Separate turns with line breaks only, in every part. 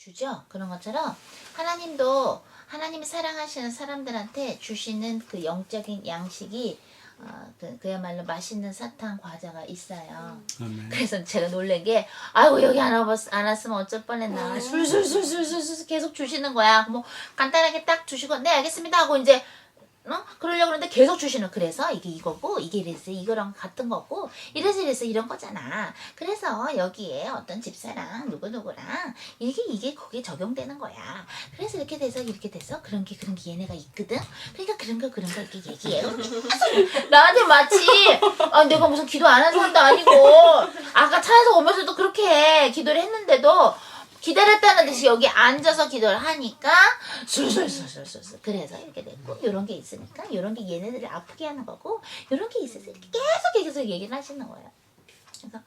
주죠. 그런 것처럼 하나님도 하나님이 사랑하시는 사람들한테 주시는 그 영적인 양식이 어, 그, 그야말로 맛있는 사탕 과자가 있어요.
아멘.
그래서 제가 놀란 게 아이고 여기 안, 와봤, 안 왔으면 어쩔 뻔했나 술술술술술 계속 주시는 거야 뭐 간단하게 딱 주시고 네 알겠습니다 하고 이제 어? 그러려고 그러는데 계속 주시는 그래서 이게 이거고 이게 이래서 이거랑 같은 거고 이래서 이래서 이런 거잖아. 그래서 여기에 어떤 집사랑 누구누구랑 이게 이게 거기에 적용되는 거야. 그래서 이렇게 돼서 이렇게 돼서 그런 게 그런 게 얘네가 있거든. 그러니까 그런 거 그런 거 이렇게 얘기해 나한테 마치 아, 내가 무슨 기도 안한 사람도 아니고 아까 차에서 오면서도 그렇게 기도를 했는데도 기다렸다는 듯이 여기 앉아서 기도를 하니까 술술술술술 그래서 이렇게 됐고 이런 게 있으니까 이런 게 얘네들을 아프게 하는 거고 이런 게 있어서 이렇게 계속 계속 얘기를 하시는 거예요. 그래서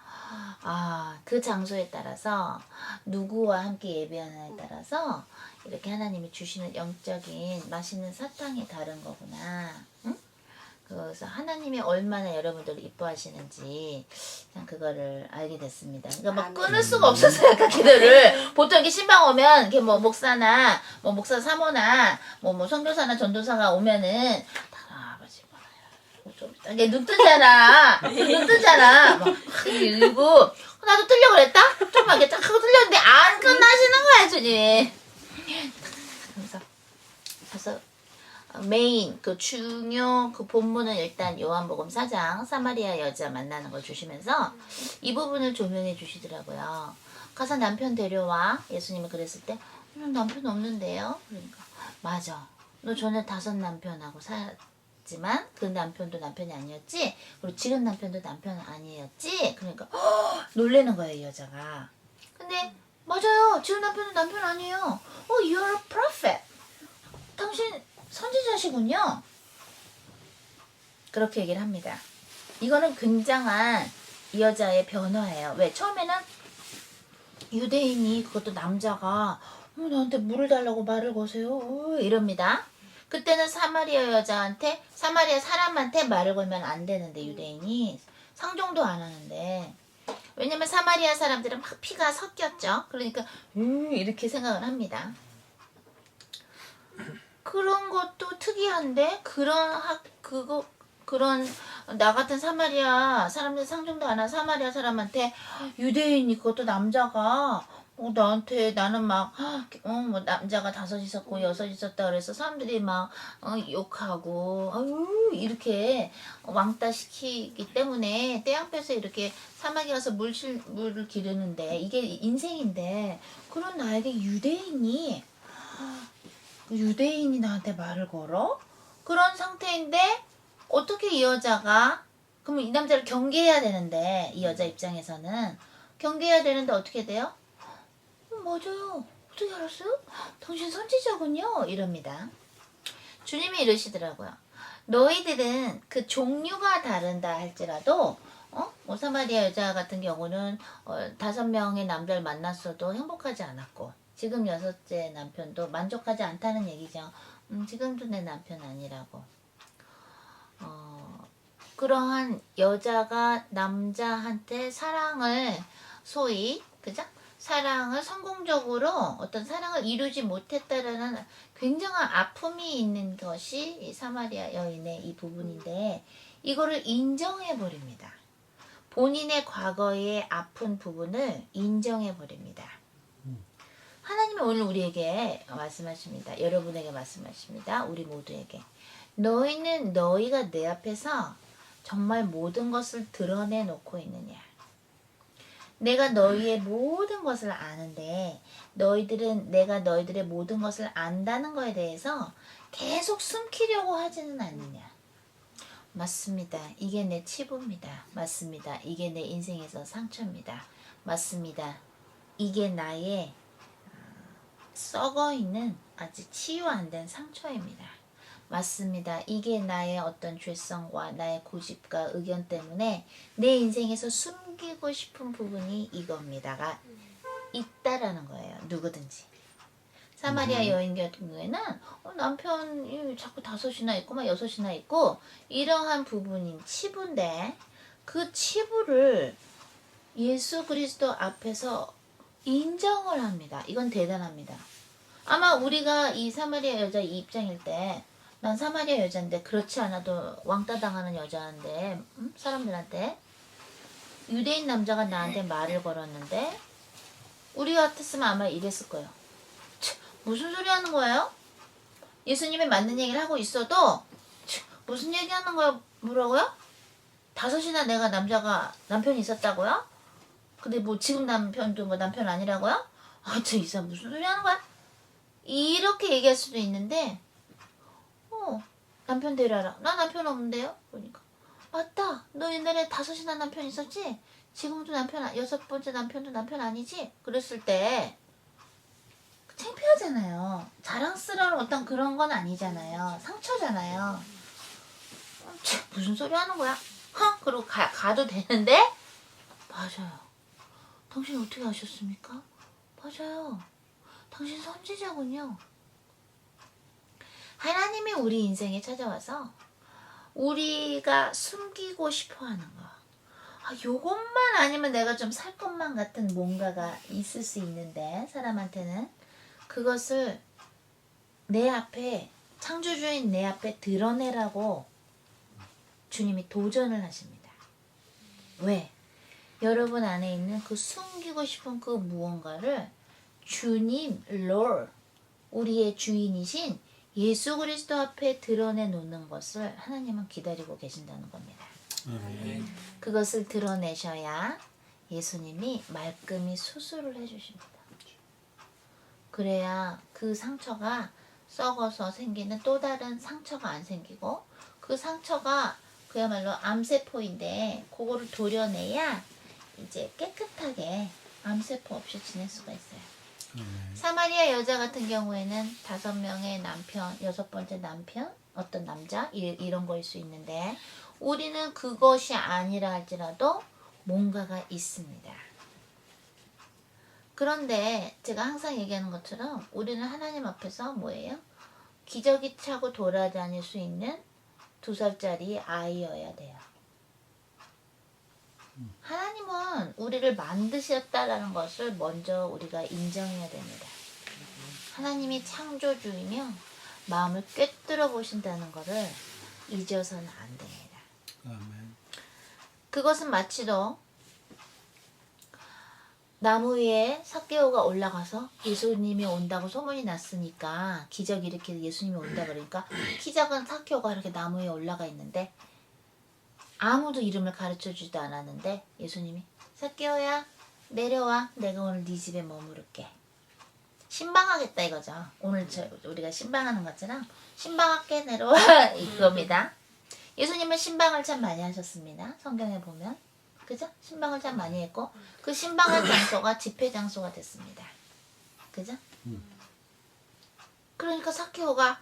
아 그 장소에 따라서 누구와 함께 예배하느냐에 따라서 이렇게 하나님이 주시는 영적인 맛있는 사탕이 다른 거구나. 응? 그래서 하나님이 얼마나 여러분들을 이뻐하시는지 그냥 그거를 알게 됐습니다. 그러니까 막. 끊을 수가 없었어요. 약간 기도를 보통 이렇게 신방 오면 이렇게 뭐 목사나 뭐 목사 사모나 뭐 뭐 선교사나 전도사가 오면은 다 아버지 뭐야 좀 이게 눈 뜨잖아. 눈 뜨잖아. 막 읽고 나도 뜨려 그랬다. 좀만 이렇게 딱 하고 틀렸는데 안 끝나시는 거야 주님. 메인 그 중요 그 본문은 일단 요한복음 4장 사마리아 여자 만나는 걸 주시면서 이 부분을 조명해 주시더라고요. 가서 남편 데려와 예수님이 그랬을 때 음, 남편 없는데요. 그러니까 맞아. 너 전에 다섯 남편하고 살았지만 그 남편도 남편이 아니었지. 그리고 지금 남편도 남편 아니었지. 그러니까 헉, 놀래는 거예요 이 여자가. 근데 맞아요. 지금 남편은 남편 아니에요. 어, you're a prophet. 당신 선지자시군요. 그렇게 얘기를 합니다. 이거는 굉장한 이 여자의 변화예요. 왜? 처음에는 유대인이 그것도 남자가 어, 나한테 물을 달라고 말을 거세요. 어, 이럽니다. 그때는 사마리아 여자한테 사마리아 사람한테 말을 걸면 안 되는데 유대인이 상종도 안 하는데 왜냐면 사마리아 사람들은 막 피가 섞였죠. 그러니까 음, 이렇게 생각을 합니다. 그런 것도 특이한데? 그런 학 그거 그런 나 같은 사마리아 사람들 상종도 안 한 사마리아 사람한테 유대인이 그것도 남자가? 어 나한테 나는 막 어 뭐 남자가 다섯 있었고 여섯 있었다 그래서 사람들이 막 어, 욕하고 아유 이렇게 왕따 시키기 때문에 때 앞에서 이렇게 사막에 가서 물실 물을 기르는데 이게 인생인데 그런 나에게 유대인이 그 유대인이 나한테 말을 걸어? 그런 상태인데 어떻게 이 여자가 그러면 이 남자를 경계해야 되는데 이 여자 입장에서는 경계해야 되는데 어떻게 돼요? 음, 맞아요. 어떻게 알았어요? 당신 선지자군요. 이럽니다. 주님이 이러시더라고요. 너희들은 그 종류가 다른다 할지라도 어? 뭐 사마리아 여자 같은 경우는 어, 다섯 명의 남자를 만났어도 행복하지 않았고 지금 여섯째 남편도 만족하지 않다는 얘기죠. 음, 지금도 내 남편 아니라고. 어, 그러한 여자가 남자한테 사랑을 소위 그죠? 사랑을 성공적으로 어떤 사랑을 이루지 못했다라는 굉장한 아픔이 있는 것이 이 사마리아 여인의 이 부분인데 이거를 인정해 버립니다. 본인의 과거의 아픈 부분을 인정해 버립니다. 하나님이 오늘 우리에게 말씀하십니다. 여러분에게 말씀하십니다. 우리 모두에게. 너희는 너희가 내 앞에서 정말 모든 것을 드러내 놓고 있느냐. 내가 너희의 모든 것을 아는데 너희들은 내가 너희들의 모든 것을 안다는 거에 대해서 계속 숨기려고 하지는 않느냐. 맞습니다. 이게 내 치부입니다. 맞습니다. 이게 내 인생에서 상처입니다. 맞습니다. 이게 나의 썩어 있는 아직 치유 안 된 상처입니다. 맞습니다. 이게 나의 어떤 죄성과 나의 고집과 의견 때문에 내 인생에서 숨기고 싶은 부분이 이겁니다가 있다라는 거예요. 누구든지. 사마리아 여인 같은 경우에는 어, 남편이 자꾸 다섯이나 있고 막 여섯이나 있고 이러한 부분인 치부인데 그 치부를 예수 그리스도 앞에서 인정을 합니다. 이건 대단합니다. 아마 우리가 이 사마리아 여자 이 입장일 때, 난 사마리아 여자인데 그렇지 않아도 왕따 당하는 여자인데 음? 사람들한테 유대인 남자가 나한테 말을 걸었는데 우리 같았으면 아마 이랬을 거예요. 치, 무슨 소리 하는 거예요? 예수님이 맞는 얘기를 하고 있어도 치, 무슨 얘기 하는 거야? 뭐라고요? 다섯이나 내가 남자가 남편이 있었다고요? 근데 뭐 지금 남편도 뭐 남편 아니라고요? 아, 저 이 사람 무슨 소리 하는 거야? 이렇게 얘기할 수도 있는데, 어, 남편 데려라. 나 남편 없는데요? 그러니까. 맞다. 너 옛날에 다섯이나 남편 있었지? 지금도 남편, 아- 여섯 번째 남편도 남편 아니지? 그랬을 때, 창피하잖아요. 자랑스러운 어떤 그런 건 아니잖아요. 상처잖아요. 무슨 소리 하는 거야? 허? 그러고 가, 가도 되는데? 맞아요. 당신 어떻게 아셨습니까? 맞아요. 당신 선지자군요. 하나님이 우리 인생에 찾아와서 우리가 숨기고 싶어 하는 거. 아, 요것만 아니면 내가 좀 살 것만 같은 뭔가가 있을 수 있는데, 사람한테는. 그것을 내 앞에, 창조주인 내 앞에 드러내라고 주님이 도전을 하십니다. 왜? 여러분 안에 있는 그 숨기고 싶은 그 무언가를 주님, 롤, 우리의 주인이신 예수 그리스도 앞에 드러내 놓는 것을 하나님은 기다리고 계신다는 겁니다.
아멘.
그것을 드러내셔야 예수님이 말끔히 수술을 해주십니다. 그래야 그 상처가 썩어서 생기는 또 다른 상처가 안 생기고 그 상처가 그야말로 암세포인데 그거를 도려내야 이제 깨끗하게 암세포 없이 지낼 수가 있어요.
아멘.
사마리아 여자 같은 경우에는 다섯 명의 남편, 여섯 번째 남편, 어떤 남자 이, 이런 거일 수 있는데 우리는 그것이 아니라 할지라도 뭔가가 있습니다. 그런데 제가 항상 얘기하는 것처럼 우리는 하나님 앞에서 뭐예요? 기저귀 차고 돌아다닐 수 있는 두 살짜리 아이여야 돼요. 하나님은 우리를 만드셨다라는 것을 먼저 우리가 인정해야 됩니다. 하나님이 창조주이며 마음을 꿰뚫어 보신다는 것을 잊어서는 안 됩니다.
아멘.
그것은 마치도 나무 위에 사개오가 올라가서 예수님이 온다고 소문이 났으니까 기적 일으켜 예수님이 온다 그러니까 키 작은 사개오가 이렇게 나무 위에 올라가 있는데 아무도 이름을 가르쳐 주지도 않았는데 예수님이 사개오야 내려와 내가 오늘 네 집에 머무를게 신방하겠다 이거죠 오늘 저, 우리가 신방하는 것처럼 신방할게 내려와 이겁니다 예수님은 신방을 참 많이 하셨습니다 성경에 보면 그죠? 신방을 참 많이 했고 그 신방한 장소가 집회 장소가 됐습니다. 그죠?
음.
그러니까 사케오가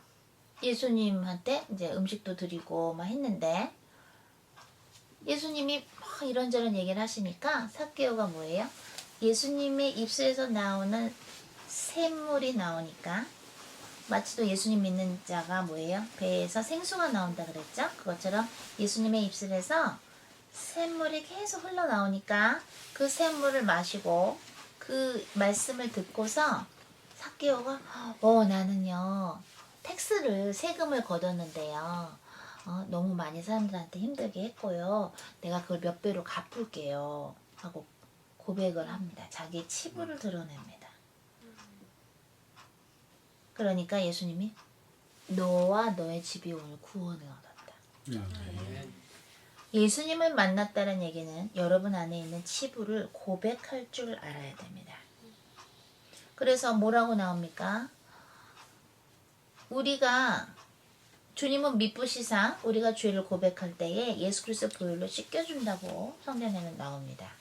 예수님한테 이제 음식도 드리고 막 했는데 예수님이 막 이런저런 얘기를 하시니까 사케오가 뭐예요? 예수님의 입술에서 나오는 샘물이 나오니까 마치도 예수님 믿는 자가 뭐예요? 배에서 생수가 나온다 그랬죠? 그것처럼 예수님의 입술에서 샘물이 계속 흘러나오니까 그 샘물을 마시고 그 말씀을 듣고서 사케오가 어 나는요 텍스를 세금을 걷었는데요 어, 너무 많이 사람들한테 힘들게 했고요 내가 그걸 몇 배로 갚을게요 하고 고백을 합니다 자기의 치부를 드러냅니다 그러니까 예수님이 너와 너의 집이 오늘 구원을 얻었다
아멘.
예수님을 만났다는 얘기는 여러분 안에 있는 치부를 고백할 줄 알아야 됩니다. 그래서 뭐라고 나옵니까? 우리가 주님은 미쁘시사 우리가 죄를 고백할 때에 예수 그리스도 보혈로 씻겨준다고 성경에는 나옵니다.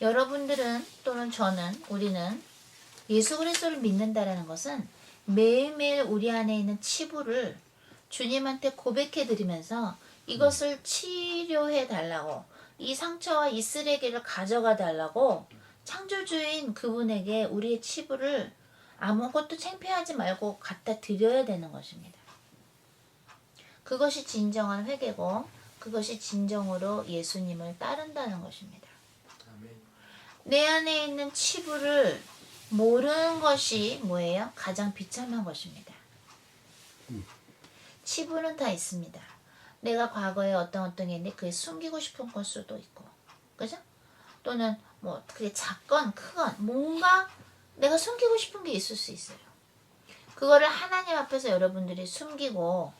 여러분들은 또는 저는 우리는 예수 그리스도를 믿는다라는 것은 매일매일 우리 안에 있는 치부를 주님한테 고백해 드리면서 이것을 치료해 달라고 이 상처와 이 쓰레기를 가져가 달라고 창조주인 그분에게 우리의 치부를 아무것도 창피하지 말고 갖다 드려야 되는 것입니다. 그것이 진정한 회개고 그것이 진정으로 예수님을 따른다는 것입니다. 내 안에 있는 치부를 모르는 것이 뭐예요? 가장 비참한 것입니다. 치부는 다 있습니다. 내가 과거에 어떤 어떤 게 있는데 그게 숨기고 싶은 걸 수도 있고, 그죠? 또는 뭐 그게 작건 크건 뭔가 내가 숨기고 싶은 게 있을 수 있어요. 그거를 하나님 앞에서 여러분들이 숨기고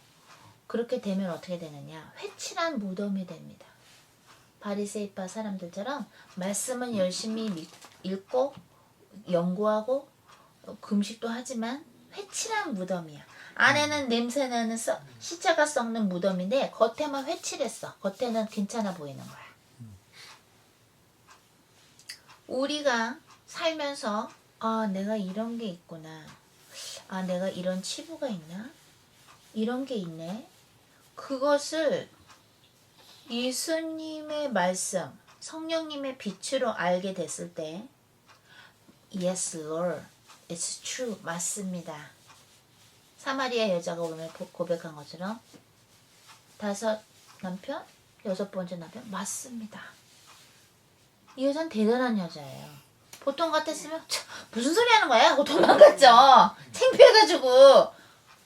그렇게 되면 어떻게 되느냐? 회칠한 무덤이 됩니다. 바리새이파 사람들처럼 말씀은 열심히 믿- 읽고 연구하고 어, 금식도 하지만 회칠한 무덤이야. 안에는 냄새나는 썩- 시체가 썩는 무덤인데 겉에만 회칠했어. 겉에는 괜찮아 보이는 거야. 우리가 살면서 아 내가 이런 게 있구나. 아 내가 이런 치부가 있나? 이런 게 있네. 그것을 예수님의 말씀, 성령님의 빛으로 알게 됐을 때 Yes, Lord. It's true. 맞습니다. 사마리아 여자가 오늘 고- 고백한 것처럼 다섯 남편, 여섯 번째 남편 맞습니다. 이 여자는 대단한 여자예요. 보통 같았으면 참, 무슨 소리 하는 거야? 하고 도망갔죠. 창피해가지고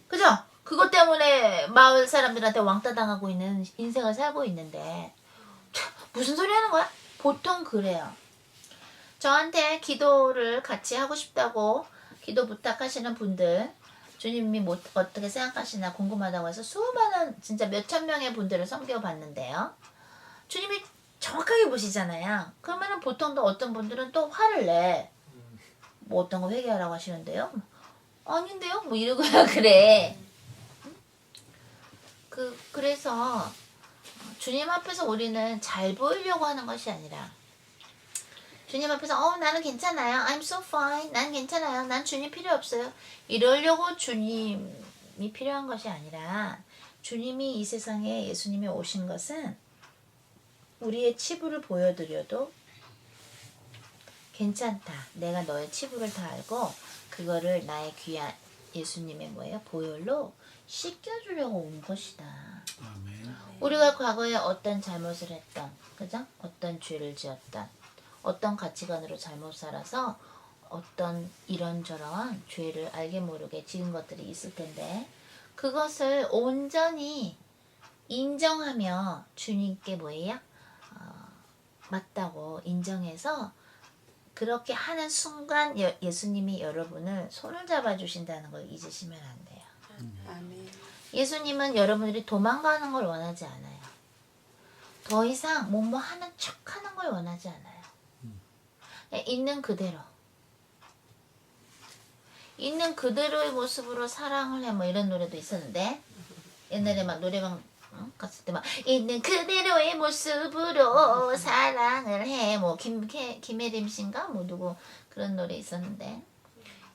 그죠? 그것 때문에 마을 사람들한테 왕따 당하고 있는 인생을 살고 있는데 참, 무슨 소리 하는 거야? 보통 그래요. 저한테 기도를 같이 하고 싶다고 기도 부탁하시는 분들 주님이 뭐, 어떻게 생각하시나 궁금하다고 해서 수많은 진짜 몇천 명의 분들을 섬겨봤는데요. 주님이 정확하게 보시잖아요. 그러면은 보통 또 어떤 분들은 또 화를 내. 뭐 어떤 거 회개하라고 하시는데요. 아닌데요? 뭐 이러고 그래. 그 그래서 주님 앞에서 우리는 잘 보이려고 하는 것이 아니라 주님 앞에서 어 나는 괜찮아요. I'm so fine. 난 괜찮아요. 난 주님 필요 없어요. 이러려고 주님이 필요한 것이 아니라 주님이 이 세상에 예수님이 오신 것은 우리의 치부를 보여드려도 괜찮다. 내가 너의 치부를 다 알고 그거를 나의 귀한 예수님의 뭐예요? 보혈로 씻겨주려고 온 것이다.
아멘.
우리가 과거에 어떤 잘못을 했던, 그죠? 어떤 죄를 지었던, 어떤 가치관으로 잘못 살아서 어떤 이런저런 죄를 알게 모르게 지은 것들이 있을 텐데, 그것을 온전히 인정하며 주님께 뭐예요? 어, 맞다고 인정해서 그렇게 하는 순간 여- 예수님이 여러분을 손을 잡아주신다는 걸 잊으시면 안 돼요.
아멘.
예수님은 여러분들이 도망가는 걸 원하지 않아요. 더 이상 뭐뭐 하는 척 하는 걸 원하지 않아요. 네, 있는 그대로. 있는 그대로의 모습으로 사랑을 해. 뭐 이런 노래도 있었는데. 옛날에 막 노래방 응? 갔을 때 막 있는 그대로의 모습으로 사랑을 해. 뭐 김, 김혜림 씨인가? 뭐 누구 그런 노래 있었는데.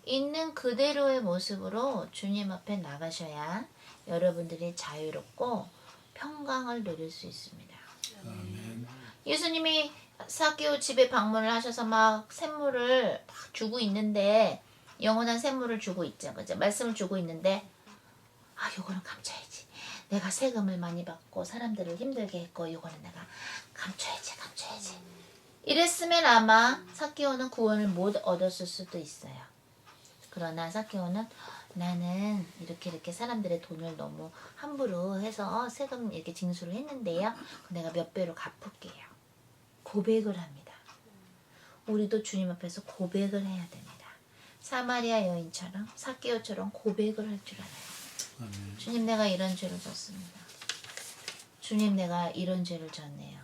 있는 그대로의 모습으로 주님 앞에 나가셔야 여러분들이 자유롭고 평강을 누릴 수 있습니다.
아멘.
예수님이 사기오 집에 방문을 하셔서 막 샘물을 막 주고 있는데 영원한 샘물을 주고 있죠. 그죠? 말씀을 주고 있는데 아, 요거는 감춰야지. 내가 세금을 많이 받고 사람들을 힘들게 했고 요거는 내가 감춰야지, 감춰야지. 이랬으면 아마 사기오는 구원을 못 얻었을 수도 있어요. 그러나 사케오는 나는 이렇게 이렇게 사람들의 돈을 너무 함부로 해서 세금 이렇게 징수를 했는데요. 내가 몇 배로 갚을게요. 고백을 합니다. 우리도 주님 앞에서 고백을 해야 됩니다. 사마리아 여인처럼 사케오처럼 고백을 할 줄 알아요.
아멘.
주님 내가 이런 죄를 졌습니다. 주님 내가 이런 죄를 졌네요.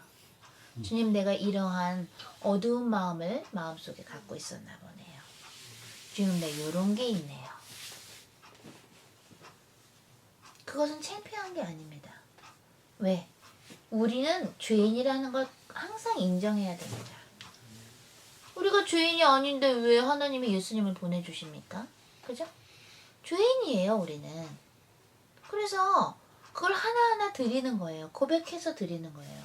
주님 내가 이러한 어두운 마음을 마음속에 갖고 있었나 보네요. 주님 내 이런 게 있네요. 그것은 창피한 게 아닙니다. 왜? 우리는 죄인이라는 걸 항상 인정해야 됩니다. 우리가 죄인이 아닌데 왜 하나님이 예수님을 보내주십니까? 그죠? 죄인이에요, 우리는. 그래서 그걸 하나하나 드리는 거예요. 고백해서 드리는 거예요.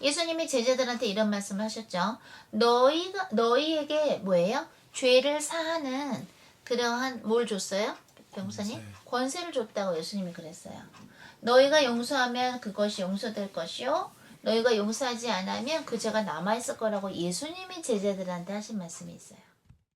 예수님이 제자들한테 이런 말씀을 하셨죠. 너희가 너희에게 뭐예요? 죄를 사하는 그러한 뭘 줬어요? 병사님
권세.
권세를 줬다고 예수님이 그랬어요. 너희가 용서하면 그것이 용서될 것이요 너희가 용서하지 않으면 그 죄가 남아 있을 거라고 예수님이 제자들한테 하신 말씀이 있어요.